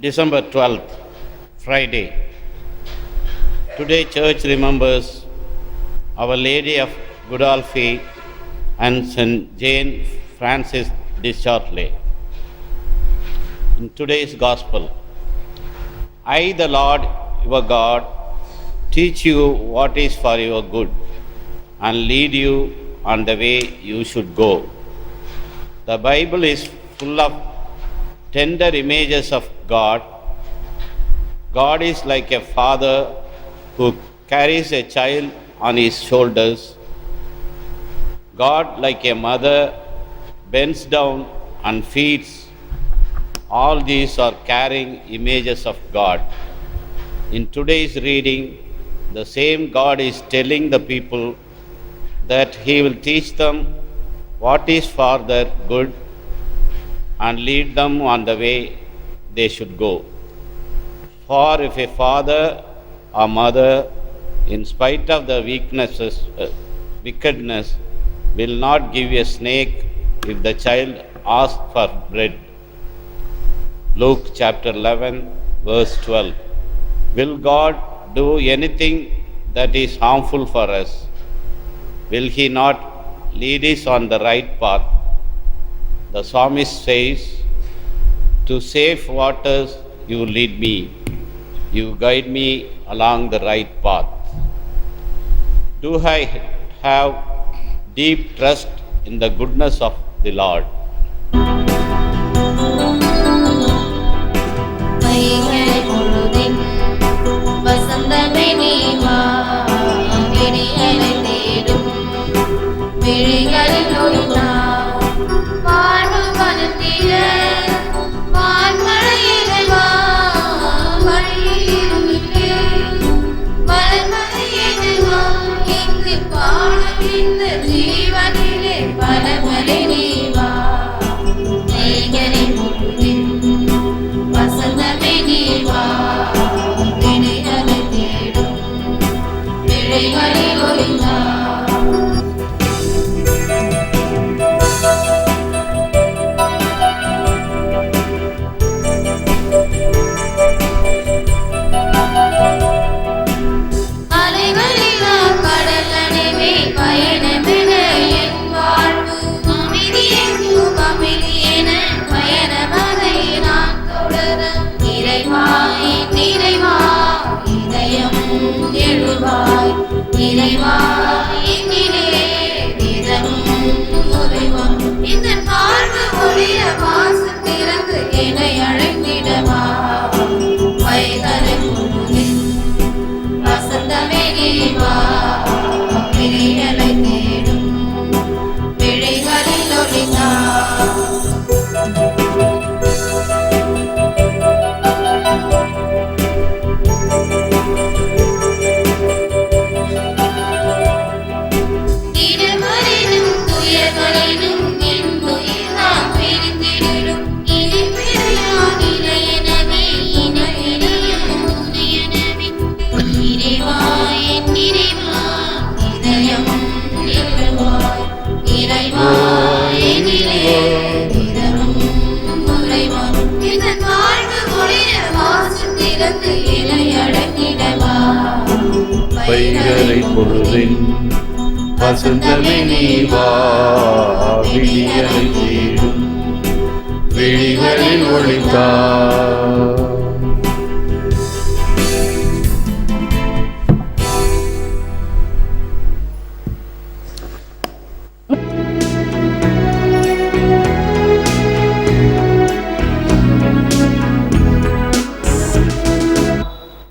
December 12th, Friday. Today, church remembers Our Lady of Godolphin and St. Jane Francis de Chartley. In today's Gospel, I, the Lord your God, teach you what is for your good and lead you on the way you should go. The Bible is full of tender images of God. God is like a father who carries a child on his shoulders. God, like a mother, bends down and feeds. All these are carrying images of God. In today's reading, the same God is telling the people that He will teach them what is for their good and lead them on the way they should go. For if a father or mother, in spite of the weaknesses, uh, wickedness, will not give a snake if the child asks for bread. Luke chapter 11, verse 12. Will God do anything that is harmful for us? Will He not lead us on the right path? The psalmist says, To safe waters you lead me, you guide me along the right path. Do I have deep trust in the goodness of the Lord?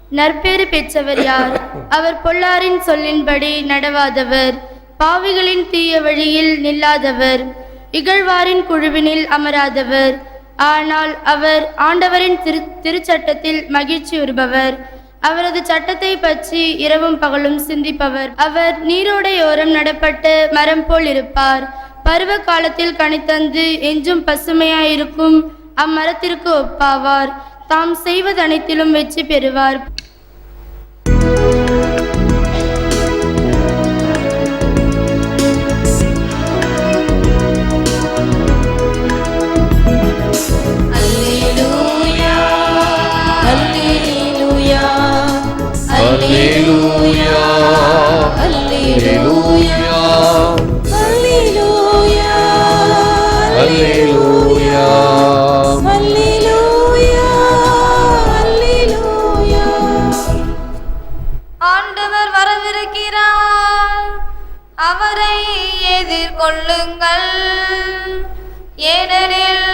நற்பேறு பெற்றவர் யார்? அவர் பொல்லாரின் சொல்லின்படி நடவாதவர். பாவிகளின் தீய வழியில் நில்லாதவர். இகழ்வாரின் குழுவினில் அமராதவர். ஆனால் அவர் ஆண்டவரின் திரு திருச்சட்டத்தில் மகிழ்ச்சியுறுபவர் அவரது சட்டத்தை பற்றி இரவும் பகலும் சிந்திப்பவர். அவர் நீரோடையோரம் நடப்பட்ட மரம் போல் இருப்பார். பருவ காலத்தில் கனித்தந்து என்றும் பசுமையாயிருக்கும் அம்மரத்திற்கு ஒப்பாவார். தாம் செய்வதனைத்திலும் வெற்றி பெறுவார். வரவிருக்கிறார் அவரை எதிர்கொள்ளுங்கள். ஏனெனில்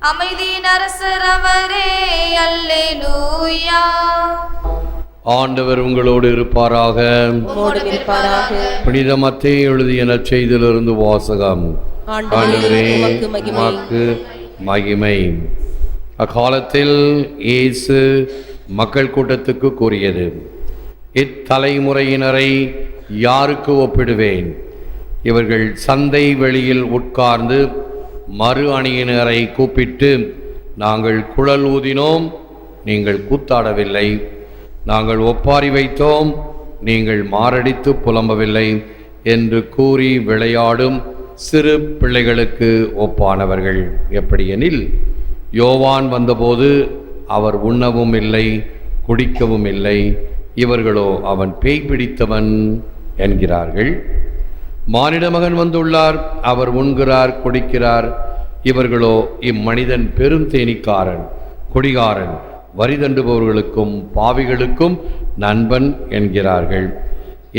அமைதியின் அரசர் அவரே. அல்லேலூயா. ஆண்டவர் உங்களோடு இருப்பாராக. புனித மத்தேயு எழுதிய நற்செய்தியிலிருந்து வாசகம். ஆண்டவரே. உமக்கு மகிமை. அக்காலத்தில் இயேசு மக்கள் கூட்டத்துக்கு கூறியது. இத்தலைமுறையினரை யாருக்கு ஒப்பிடுவேன்? இவர்கள் சந்தை வெளியில் உட்கார்ந்து மறு அணியினரை கூப்பிட்டு நாங்கள் குழல் ஊதினோம் நீங்கள் கூத்தாடவில்லை. நாங்கள் ஒப்பாரி வைத்தோம் நீங்கள் மாரடித்து புலம்பவில்லை என்று கூறி விளையாடும் சிறு பிள்ளைகளுக்கு ஒப்பானவர்கள். எப்படியெனில் யோவான் வந்தபோது அவர் உண்ணவும் இல்லை குடிக்கவும் இல்லை. இவர்களோ அவன் பேய் பிடித்தவன் என்கிறார்கள். மானிட மகன் வந்துள்ளார் அவர் உண்கிறார் குடிக்கிறார். இவர்களோ இம்மனிதன் பெரும் தேனிக்காரன் குடிகாரன் வரி தண்டுபவர்களுக்கும் பாவிகளுக்கும் நண்பன் என்கிறார்கள்.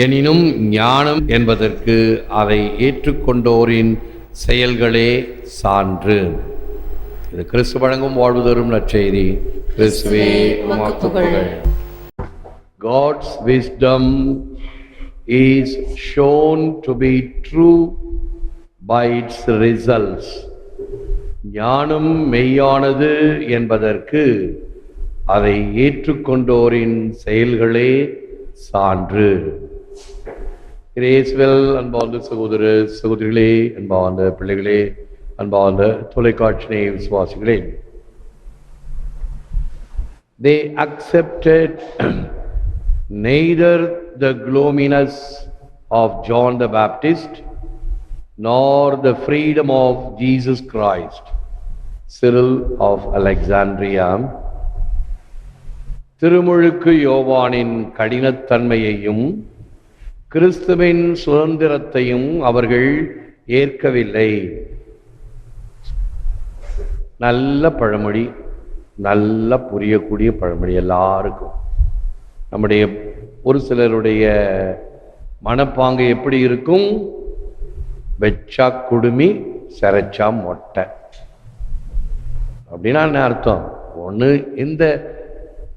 எனினும் ஞானம் என்பதற்கு அதை ஏற்றுக்கொண்டோரின் செயல்களே சான்று. இது கிறிஸ்து வழங்கும் வாழ்வு தரும் நற்செய்தி. கிறிஸ்துவே உமக்கு God's wisdom is shown to be true by its results. ஞானம் மெய்யானது என்பதற்கு அதை ஏற்றுக்கொண்டோரின் செயல்களே சான்று கிரேஸ்வெல் அன்பார்ந்த சகோதர சகோதரிகளே அன்பார்ந்த பிள்ளைகளே அன்பார்ந்த தொலைக்காட்சியை விசுவாசிகளே they accepted neither the gloominess of John the Baptist nor the freedom of Jesus Christ. Cyril of Alexandria திருமுழுக்கு யோவானின் கடினத்தன்மையையும் கிறிஸ்துவின் சுதந்திரத்தையும் அவர்கள் ஏற்கவில்லை நல்ல பழமொழி நல்ல புரியக்கூடிய பழமொழி எல்லாருக்கும் நம்முடைய ஒரு சிலருடைய மனப்பாங்கு எப்படி இருக்கும்? வெச்சா குடுமி சிரைச்சா மொட்டை. அப்படின்னா என்ன அர்த்தம்? ஒன்று இந்த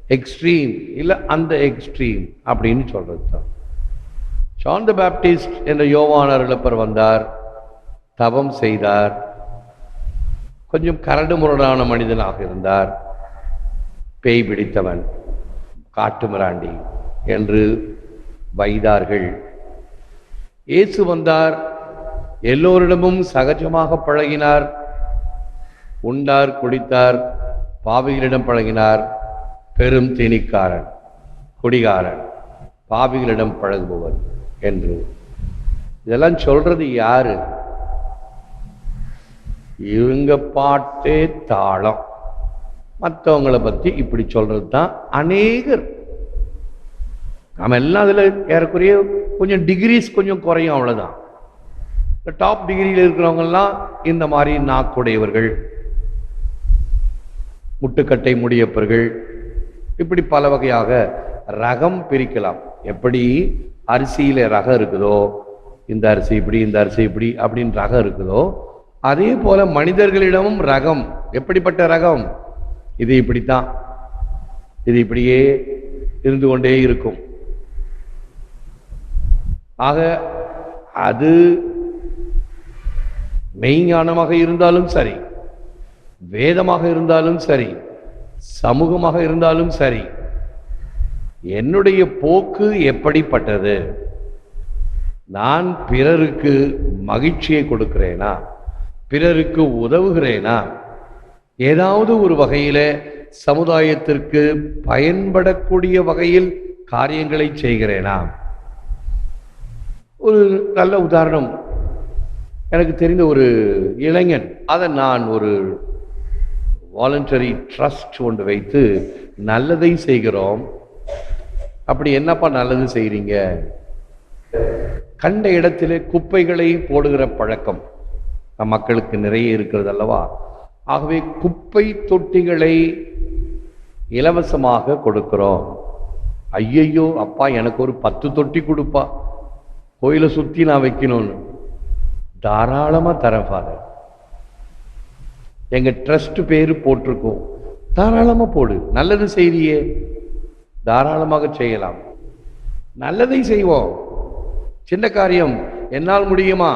எக்ஸ்ட்ரீம் இல்லை அந்த எக்ஸ்ட்ரீம் அப்படின்னு சொல்கிறது தான் ஜான் த பேப்டிஸ்ட் என்ற யோவான் அருளப்பர் வந்தார் தவம் செய்தார். கொஞ்சம் கரடு முரடான மனிதனாக இருந்தார். பேய் பிடித்தவன். காட்டுமிராண்டி என்று வைதார்கள். இயேசு வந்தார். எல்லோரிடமும் சகஜமாக பழகினார். உண்டார் குடித்தார் பாவிகளிடம் பழகினார். பெரும் திணிக்காரன் குடிகாரன் பாவிகளிடம் பழகுபவர் என்று. இதெல்லாம் சொல்றது யாரு? இவங்க பாட்டே தாளம். மற்றவங்களை பற்றி இப்படி சொல்கிறது தான் அநேகர். நம்ம எல்லாம் அதில் ஏறக்குறைய கொஞ்சம் டிகிரிஸ் கொஞ்சம் குறையும் அவ்வளோதான் இந்த டாப் டிகிரியில் இருக்கிறவங்கெல்லாம் இந்த மாதிரி நாக்குடையவர்கள் முட்டுக்கட்டை முடியப்பர்கள் இப்படி பல வகையாக ரகம் பிரிக்கலாம். எப்படி? அரிசியில் ரகம் இருக்குதோ இந்த அரிசி இப்படி இந்த அரிசி இப்படி அப்படின்னு ரகம் இருக்குதோ அதே போல மனிதர்களிடமும் ரகம் எப்படிப்பட்ட ரகம்? இது இப்படித்தான். இது இப்படியே இருந்து கொண்டே இருக்கும். ஆக அது மெய்ஞானமாக இருந்தாலும் சரி வேதமாக இருந்தாலும் சரி சமூகமாக இருந்தாலும் சரி என்னுடைய போக்கு எப்படிப்பட்டது? நான் பிறருக்கு மகிழ்ச்சியை கொடுக்கிறேனா? பிறருக்கு உதவுகிறேனா? ஏதாவது ஒரு வகையில் சமுதாயத்திற்கு பயன்படக்கூடிய வகையில் காரியங்களை செய்கிறேனா? ஒரு நல்ல உதாரணம். எனக்கு தெரிந்த ஒரு இளைஞன் அதை நான் ஒரு வாலண்டரி ட்ரஸ்ட் ஒன்று வைத்து நல்லதை செய்கிறோம். அப்படி என்னப்பா நல்லது செய்கிறீங்க கண்ட இடத்திலே குப்பைகளை போடுகிற பழக்கம். மக்களுக்கு நிறைய இருக்கிறது அல்லவா? ஆகவே குப்பை தொட்டிகளை இலவசமாக கொடுக்கிறோம். ஐயையோ அப்பா எனக்கு ஒரு பத்து தொட்டி கொடுப்பா. கோயிலை சுற்றி நான் வைக்கணும்னு. தாராளமாக தரேன் ஃபாதர் எங்கள் ட்ரஸ்ட் பேர் போட்டிருக்கோம். தாராளமாக போடு. நல்லது செய்தியே தாராளமாக செய்யலாம். நல்லதை செய்வோம். சின்ன காரியம். என்னால் முடியுமா?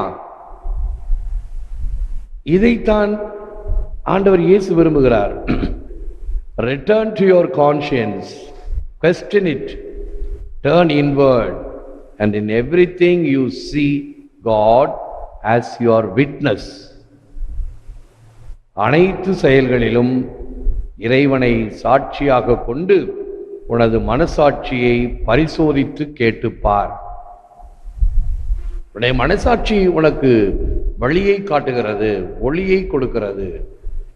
இதைத்தான் ஆண்டவர் இயேசு விரும்புகிறார். Return to your conscience question it turn inward and in everything you see God as your witness அனைத்து செயல்களிலும் இறைவனை சாட்சியாக கொண்டு உனது மனசாட்சியை பரிசோதித்து கேட்டுப்பார். உன்னுடைய மனசாட்சி உனக்கு வழியை காட்டுகிறது ஒளியை கொடுக்கிறது.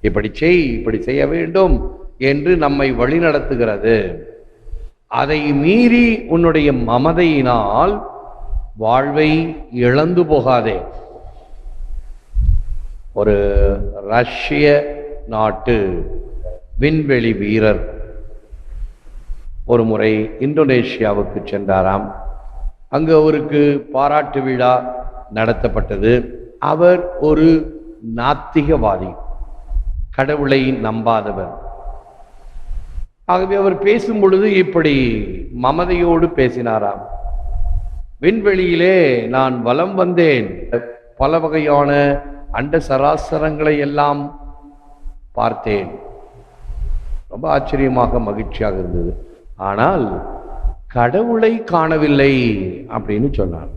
இப்படி செய் இப்படி செய்ய வேண்டும் என்று நம்மை வழிநடத்துகிறது. அதை மீறி உன்னுடைய மமதையினால் வாழ்வை இழந்து போகாதே. ஒரு ரஷ்ய நாட்டு விண்வெளி வீரர் ஒரு முறை இந்தோனேஷியாவுக்கு சென்றாராம். அங்கு அவருக்கு பாராட்டு விழா நடத்தப்பட்டது. அவர் ஒரு நாத்திகவாதி. கடவுளை நம்பாதவர். ஆகவே அவர் பேசும் பொழுது இப்படி மமதையோடு பேசினாராம். விண்வெளியிலே நான் வலம் வந்தேன். பல வகையான அண்ட சராசரங்களை எல்லாம் பார்த்தேன். ரொம்ப ஆச்சரியமாக மகிழ்ச்சியாக இருந்தது. ஆனால் கடவுளை காணவில்லை அப்படின்னு சொன்னார்.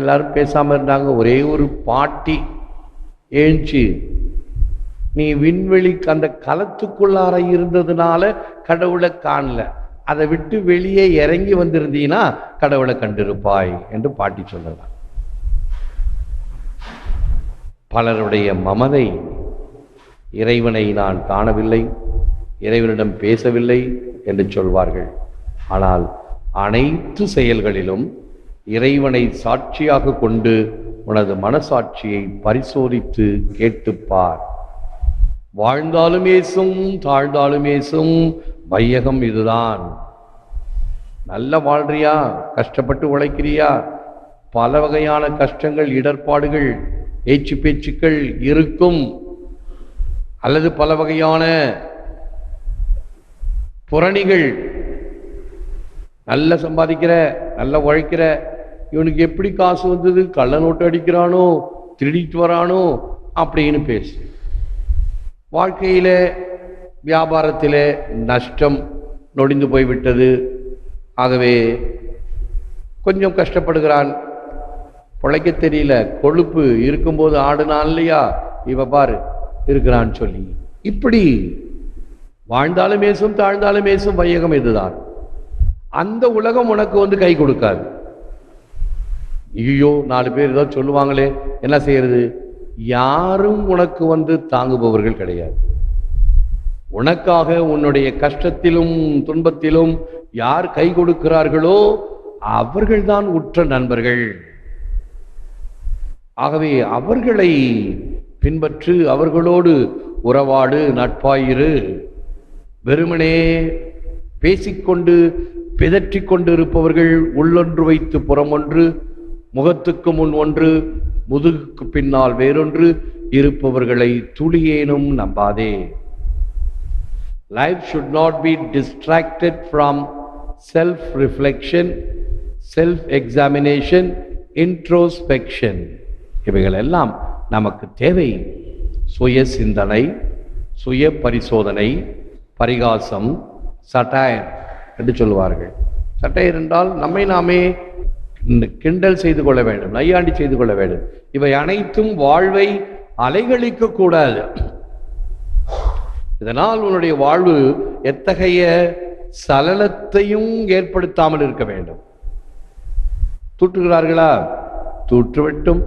எல்லாரும் பேசாமல் இருந்தாங்க. ஒரே ஒரு பாட்டி ஏஞ்சி நீ விண்வெளிக்கு அந்த களத்துக்குள்ளார இருந்ததுனால கடவுளை காணல. அதை விட்டு வெளியே இறங்கி வந்திருந்தீங்கன்னா கடவுளை கண்டிருப்பாய் என்று பாட்டி சொல்லலாம் பலருடைய மமதை இறைவனை நான் காணவில்லை இறைவனிடம் பேசவில்லை என்று சொல்வார்கள். ஆனால் அனைத்து செயல்களிலும் இறைவனை சாட்சியாக கொண்டு உனது மனசாட்சியை பரிசோதித்து கேட்டுப்பார். வாழ்ந்தாலும் ஏசும் தாழ்ந்தாலும் ஏசும் வையகம் இதுதான். நல்ல வாழ்றியா? கஷ்டப்பட்டு உழைக்கிறியா? பல வகையான கஷ்டங்கள் இடர்பாடுகள் ஏச்சு பேச்சுக்கள் இருக்கும். அல்லது பல வகையான புரணிகள் நல்ல சம்பாதிக்கிற நல்ல உழைக்கிற இவனுக்கு எப்படி காசு வந்தது? கள்ள நோட்டு அடிக்கிறானோ? திருடிட்டு வரானோ? அப்படின்னு பேசு. வாழ்க்கையிலே வியாபாரத்திலே நஷ்டம் நொடிந்து போய்விட்டது. ஆகவே கொஞ்சம் கஷ்டப்படுகிறான். பிழைக்க தெரியல. கொழுப்பு இருக்கும்போது ஆடுனான் இல்லையா? இவ பாரு இருக்கிறான்னு சொல்லி. இப்படி வாழ்ந்தாலும் ஏசும் தாழ்ந்தாலும் ஏசும் வையகம் இதுதான். அந்த உலகம் உனக்கு வந்து கை கொடுக்காது. ஐயோ நாலு பேர் ஏதோ சொல்லுவாங்களே என்ன செய்யறது? யாரும் உனக்கு வந்து தாங்குபவர்கள் கிடையாது. உனக்காக உன்னுடைய கஷ்டத்திலும் துன்பத்திலும் யார் கை கொடுக்கிறார்களோ அவர்கள்தான் உற்ற நண்பர்கள். ஆகவே அவர்களை பின்பற்று அவர்களோடு உறவாடு நட்பாயிரு. வெறுமனே பேசிக்கொண்டு பிதற்றிக் கொண்டு இருப்பவர்கள் உள்ளொன்று வைத்து புறமொன்று முகத்துக்கு முன் ஒன்று முதுகுக்கு பின்னால் வேறொன்று இருப்பவர்களை துளியேனும் நம்பாதே. Life should not be distracted from self reflection self examination introspection இவைகள் எல்லாம் நமக்கு தேவை. சுய சிந்தனை சுய பரிசோதனை பரிகாசம் சட்டாயர் என்று சொல்லுவார்கள். சட்டையர் என்றால் நம்மை நாமே கிண்டல் செய்து கொள்ள வேண்டும் நையாண்டி செய்து கொள்ள வேண்டும். இவை அனைத்தும் வாழ்வை அலைகளிக்க கூடாது. இதனால் உன்னுடைய வாழ்வு எத்தகைய சலனத்தையும் ஏற்படுத்தாமல் இருக்க வேண்டும். தூற்றுகிறார்களா? தூற்றுவிட்டும்.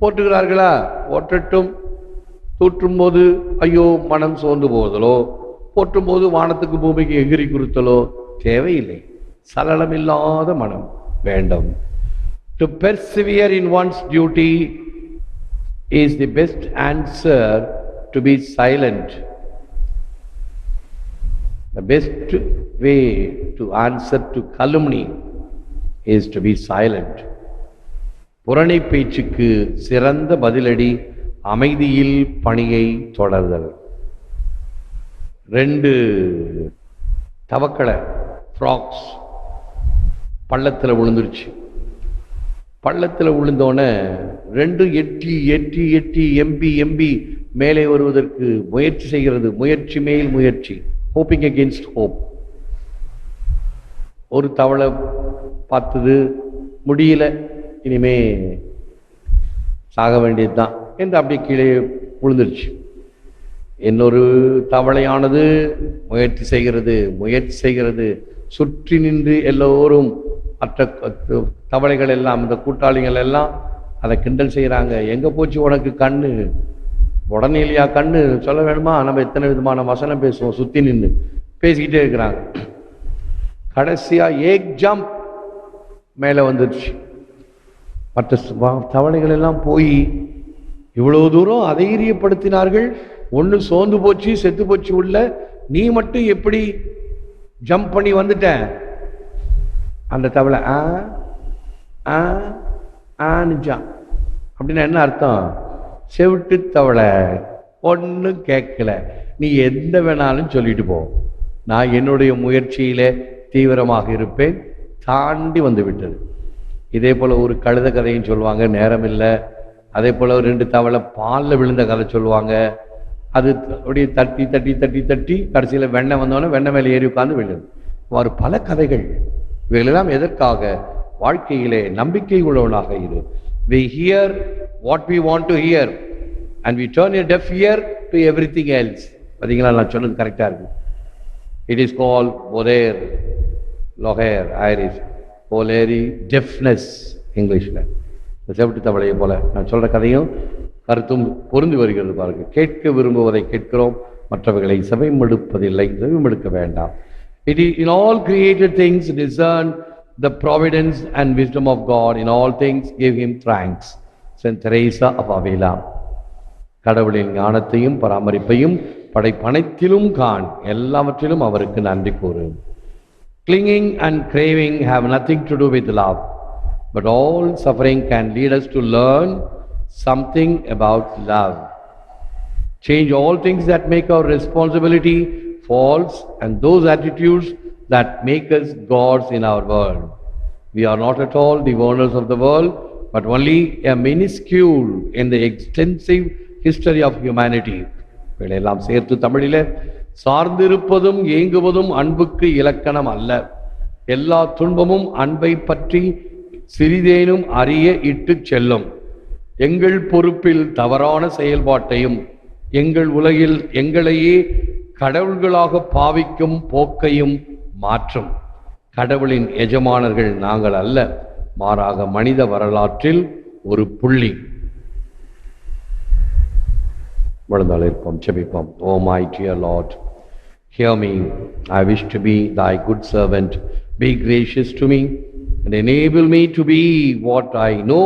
போற்றுகிறார்களா? போற்றட்டும். தூற்றும் போது ஐயோ மனம் சோர்ந்து போவதலோ போற்றும் போது வானத்துக்கு பூமிக்கு எகிரி குறுத்தலோ? தேவையில்லை. சலனமில்லாத மனம் வேண்டும். To persevere in one's duty is the best answer to be silent The best way to answer to calumny is to be silent. புரணை பேச்சுக்கு சிறந்த பதிலடி அமைதியில் பணியை தொடர்தல் ரெண்டு தவக்கடை ஃப்ராக்ஸ் பள்ளத்தில் விழுந்துருச்சு பள்ளத்தில் விழுந்தோடனே ரெண்டு எட்டி எட்டி எட்டி எம்பி எம்பி மேலே வருவதற்கு முயற்சி செய்கிறது. முயற்சி மேல் முயற்சி. ஹோப்பிங் அகேன்ஸ்ட் ஹோப் ஒரு தவளை பார்த்தது. முடியல. இனிமே சாக வேண்டியது தான் என்று அப்படியே கீழே விழுந்துருச்சு இன்னொரு தவளையானது முயற்சி செய்கிறது. முயற்சி செய்கிறது. சுற்றி நின்று எல்லோரும் மற்ற தவளைகள் எல்லாம் இந்த கூட்டாளிகள் எல்லாம் அதை கிண்டல் செய்கிறாங்க எங்கே போச்சு உனக்கு கண்ணு? உடனே இல்லையா கண்ணு? சொல்ல வேணுமா? நம்ம எத்தனை விதமான வசனம் பேசுவோம்? சுற்றி நின்று பேசிக்கிட்டே இருக்கிறாங்க. கடைசியாக ஏக் ஜம்ப் மேலே வந்துடுச்சு மற்ற தவளைகள் எல்லாம் போய் இவ்வளோ தூரம் அதைரியப்படுத்தினார்கள். ஒன்று சோர்ந்து போச்சு செத்து போச்சு உள்ள. நீ மட்டும் எப்படி ஜம்ப் பண்ணி வந்துட்டேன் அந்த தவளை ஆ ஆ ஆனுச்சான் அப்படின்னா என்ன அர்த்தம்? செவிட்டு தவளை. ஒன்றும் கேட்கல. நீ எந்த வேணாலும் சொல்லிட்டு போ. நான் என்னுடைய முயற்சியிலே தீவிரமாக இருப்பேன். தாண்டி வந்து விட்டது. இதே போல் ஒரு கழுத கதையும் சொல்லுவாங்க நேரம் இல்லை அதே போல் ரெண்டு தவளை பாலில் விழுந்த கதை சொல்லுவாங்க. அது அப்படியே தட்டி தட்டி தட்டி தட்டி கடைசியில் வெண்ணெய் வந்தோடனே வெண்ணெய் மேலே ஏறி உட்காந்து விழுது. அவர் பல கதைகள். இவைகளெல்லாம் எதற்காக? வாழ்க்கையிலே நம்பிக்கை உள்ளவனாக இரு. We hear what we want to hear and we turn turn deaf deaf to everything else பார்த்தீங்களா நான் சொன்னது கரெக்டாக இருக்கு. இட் இஸ் கால் ஒரேர் லொஹேர் ஐரிஸ் ஓலேரி டெஃப்னஸ் இங்கிலீஷில் இந்த செவிட்டு தவளையை போல நான் சொல்கிற கதையும் கருத்தும் பொருந்து வருகிறது பாருங்கள் கேட்க விரும்புவதை கேட்கிறோம். மற்றவர்களை செவைமெடுப்பதில்லை. செவைமெடுக்க வேண்டாம். It in all created things discern the providence and wisdom of God in all things give him thanks saint Teresa of Avila கடவுளின் ஞானத்தையும் பராமரிப்பையும் படைப்பனைத்திலும் காண் எல்லாவற்றிலும் அவருக்கு நன்றி கூறு Clinging and craving have nothing to do with love, but all suffering can lead us to learn something about love. Change all things that make our responsibility faults and those attitudes that make us gods in our world. We are not at all the owners of the world, but only a minuscule in the extensive history of humanity. இவையெல்லாம் சேர்த்து தமிழிலே சார்ந்திருப்பதும் ஏங்குவதும் அன்புக்கு இலக்கணம் அல்ல எல்லா துன்பமும் அன்பை பற்றி சிறிதேனும் அறிய இட்டு செல்லும் எங்கள் பொறுப்பில் தவறான செயல்பாட்டையும் எங்கள் உலகில் எங்களையே கடவுள்களாக பாவிக்கும் போக்கையும் மாற்றும் கடவுளின் எஜமானர்கள் நாங்கள் அல்ல மாறாக மனித வரலாற்றில் ஒரு புள்ளி விழுந்தால் இருப்போம் செபிப்போம் O my dear lord hear me I wish to be thy good servant be gracious to me and enable me to be what I know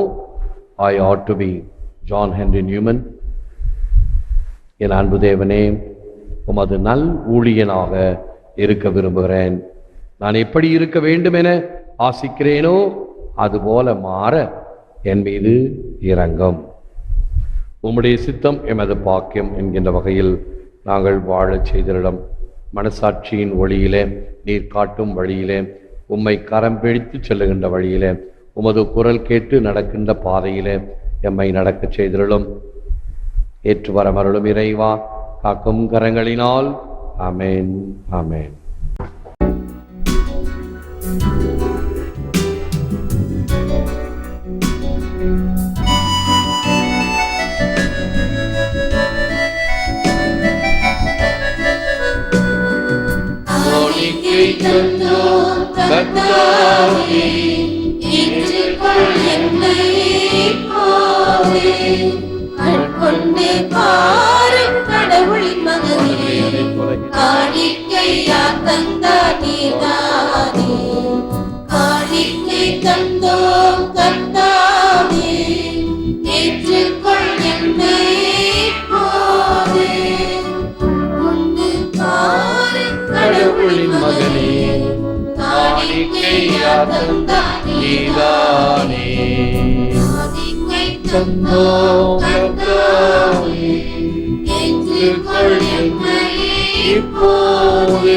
I ought to be. John Henry Newman. என் அன்பு தேவனே உமது நல் ஊழியனாக இருக்க விரும்புகிறேன். நான் எப்படி இருக்க வேண்டும் என ஆசிக்கிறேனோ அதுபோல மாற என் மீது இறங்கும். உம்முடைய சித்தம் எமது பாக்கியம் என்கின்ற வகையில் நாங்கள் வாழச் செய்திடம் மனசாட்சியின் ஒளியிலே நீர் காட்டும் வழியிலே உம்மை கரம் பிடித்து செல்லுகின்ற வழியிலே உமது குரல் கேட்டு நடக்கின்ற பாதையிலே எம்மை நடக்கச் செய்திருளும் ஏற்று வரமருளும் இறைவா. காக்கும் கரங்களினால் அமேன் அமேன் கர்த்தாவே, ஏற்றுக்கொள் என்னை இப்போதே. ஆட்கொண்டு பிள்ளையார் தந்த நீதானே? காணிக்கை தந்தோம் கத்தாதே ஏற்றுக்கொள் என்னை போதே உண்டு கடவுளின் மகனே காணிக்கையார் தந்த நீதானே? இப்போது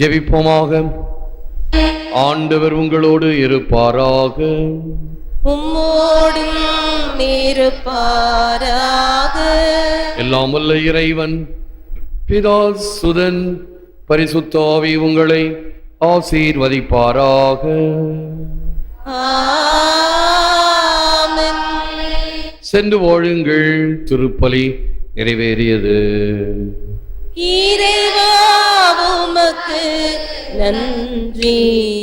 ஜெபிப்போமாக. ஆண்டவர் உங்களோடு இருப்பாராக. உம்மோடும் இருப்பாராக. எல்லாம் வல்ல இறைவன் பிதா சுதன் பரிசுத்தாவி உங்களை ஆசீர்வதிப்பாராக. சென்று வாழுங்கள் திருப்பலி. நிறைவேறியது. இறைவா உமக்கு நன்றி.